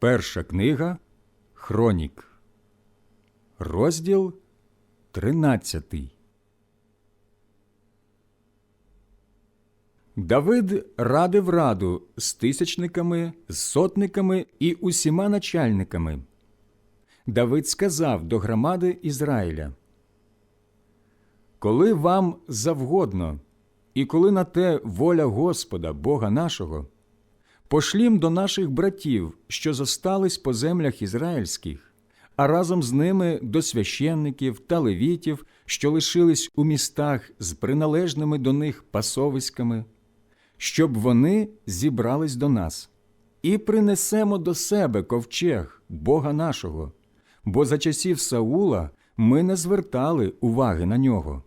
Перша книга Хронік, розділ 13. Давид радив раду з тисячниками, з сотниками і усіма начальниками. Давид сказав до громади Ізраїля: Коли вам завгодно, і коли на те воля Господа, Бога нашого, пошлім до наших братів, що зостались по землях ізраїльських, а разом з ними до священників та левітів, що лишились у містах з приналежними до них пасовиськами, щоб вони зібрались до нас, і принесемо до себе ковчег Бога нашого, бо за часів Саула ми не звертали уваги на нього.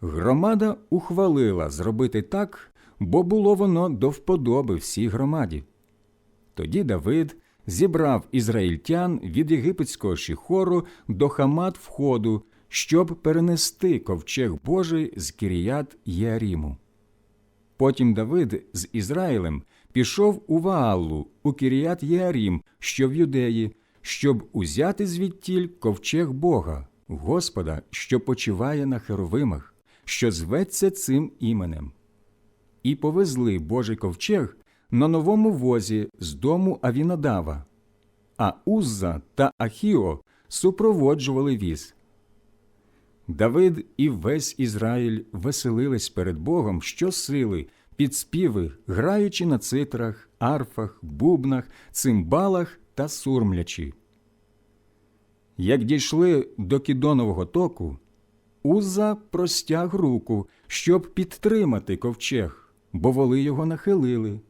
Громада ухвалила зробити так, бо було воно до вподоби всій громаді. Тоді Давид зібрав ізраїльтян від єгипетського шіхору до хамат входу, щоб перенести ковчег Божий з Кіріят Єаріму. Потім Давид з Ізраїлем пішов у Вааллу, у Кіріят Єарім, що в юдеї, щоб узяти звідтіль ковчег Бога, Господа, що почиває на херовимах, що зветься цим іменем. І повезли Божий ковчег на новому возі з дому Авінадава, а Узза та Ахіо супроводжували віз. Давид і весь Ізраїль веселились перед Богом щосили, під співи, граючи на цитрах, арфах, бубнах, цимбалах та сурмлячі. Як дійшли до Кідонового току, Уза простяг руку, щоб підтримати ковчег, бо воли його нахилили.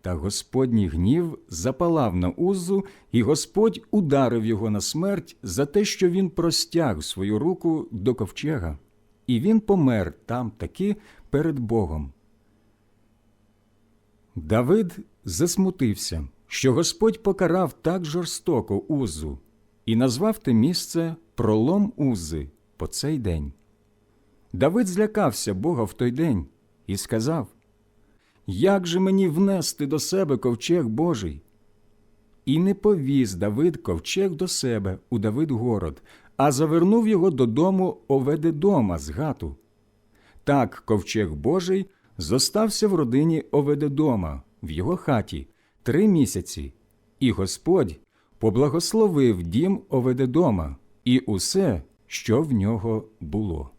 Та Господній гнів запалав на Узу, і Господь ударив його на смерть за те, що він простяг свою руку до ковчега, і він помер там таки перед Богом. Давид засмутився, що Господь покарав так жорстоко Узу, і назвав те місце пролом Узи по цей день. Давид злякався Бога в той день і сказав Як же мені внести до себе ковчег Божий? І не повіз Давид ковчег до себе у Давидгород, а завернув його додому Оведедома з гату. Так ковчег Божий зостався в родині Оведедома в його хаті три місяці, і Господь поблагословив дім Оведедома і усе, що в нього було.